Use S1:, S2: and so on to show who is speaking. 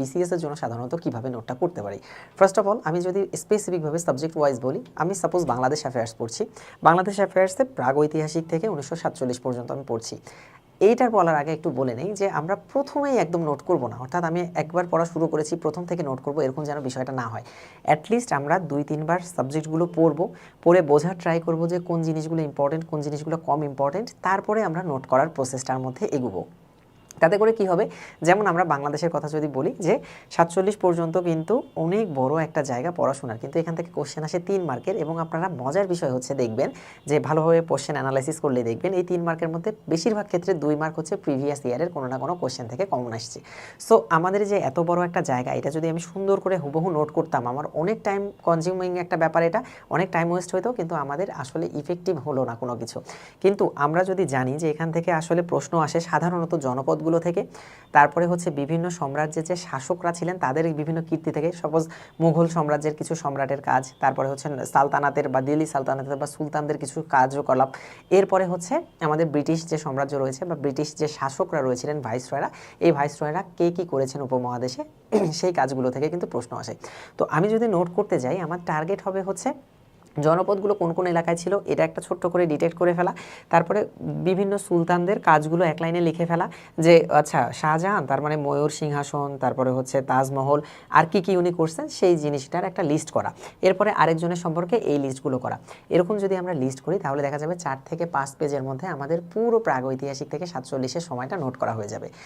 S1: BCS এর জন্য সাধারণত কীভাবে নোটটা করতে পারি? ফার্স্ট অফ অল আমি যদি স্পেসিফিকভাবে সাবজেক্ট ওয়াইজ বলি, আমি সাপোজ বাংলাদেশ অ্যাফেয়ার্স পড়ছি। বাংলাদেশ অ্যাফেয়ার্সে প্রাগ ঐতিহাসিক থেকে উনিশশো সাতচল্লিশ পর্যন্ত আমি পড়ছি। এইটার বলার আগে একটু বলে নেই যে আমরা প্রথমেই একদম নোট করব না। অর্থাৎ আমি একবার পড়া শুরু করেছি, প্রথম থেকে নোট করব, এরকম যেন বিষয়টা না হয়। অ্যাটলিস্ট আমরা দুই, তিনবার সাবজেক্টগুলো পড়ব, পড়ে বোঝার ট্রাই করব যে কোন জিনিসগুলো ইম্পর্টেন্ট কোন জিনিসগুলো কম ইম্পর্টেন্ট তারপরে আমরা নোট করার প্রসেসটার মধ্যে এগোবো। তাতে করে কি হবে? যেমন আমরা বাংলাদেশের কথা যদি বলি যে, সাতচল্লিশ পর্যন্ত কিন্তু অনেক বড় একটা জায়গা পড়াশোনার। কিন্তু এখান থেকে কোশ্চেন আসে তিন মার্কের এবং আপনারা মজার বিষয় হচ্ছে দেখবেন যে, ভালোভাবে কোশ্চেন অ্যানালাইসিস করলে দেখবেন এই তিন মার্কের মধ্যে বেশিরভাগ ক্ষেত্রে দুই মার্ক হচ্ছে প্রিভিয়াস ইয়ারের কোনো না কোনো কোশ্চেন থেকে কমন আসছে। সো আমাদের যে এত বড় একটা জায়গা, এটা যদি আমি সুন্দর করে হুবহু নোট করতাম, আমার অনেক টাইম কনজিউমিং একটা ব্যাপার এটা, অনেক টাইম ওয়েস্ট হইতো, কিন্তু আমাদের আসলে ইফেক্টিভ হলো না কোনো কিছু। কিন্তু আমরা যদি জানি যে, এখান থেকে আসলে প্রশ্ন আসে সাধারণত জনপদগুলো থেকে। তারপরে হচ্ছে বিভিন্ন সাম্রাজ্যের যে শাসকরা ছিলেন, তাদের বিভিন্ন কীর্তি থেকে সাপোজ মুঘল সাম্রাজ্যের কিছু সম্রাটের কাজ, তারপরে হচ্ছে সালতানাতের বা দিল্লি সালতানাতের বা সুলতানদের কিছু কার্যকলাপ। এরপরে হচ্ছে আমাদের ব্রিটিশ যে সাম্রাজ্য রয়েছে বা ব্রিটিশ যে শাসকরা রয়েছিলেন, ভাইসরয়রা, এই ভাইসরয়রা কে কী করেছেন উপমহাদেশে? সেই কাজগুলো থেকে কিন্তু প্রশ্ন আসে। তো আমি যদি নোট করতে যাই, আমার টার্গেট হবে হচ্ছে জনপদগুলো কোন কোন এলাকায় ছিল এটা একটা ছোট্ট করে ডিটেক্ট করে ফেলা। তারপরে বিভিন্ন সুলতানদের কাজগুলো এক লাইনে লিখে ফেলা যে আচ্ছা শাহজাহান, তার মানে ময়ূর সিংহাসন, তারপরে হচ্ছে তাজমহল, আর কি কি উনি করছেন সেই জিনিসটার একটা লিস্ট করা। এরপরে আরেকজনের সম্পর্কে এই লিস্টগুলো করা। এরকম যদি আমরা লিস্ট করি, তাহলে দেখা যাবে চার থেকে পাঁচ পেজের মধ্যে আমাদের পুরো প্রাগৈতিহাসিক থেকে সাতচল্লিশের সময়টা নোট করা হয়ে যাবে।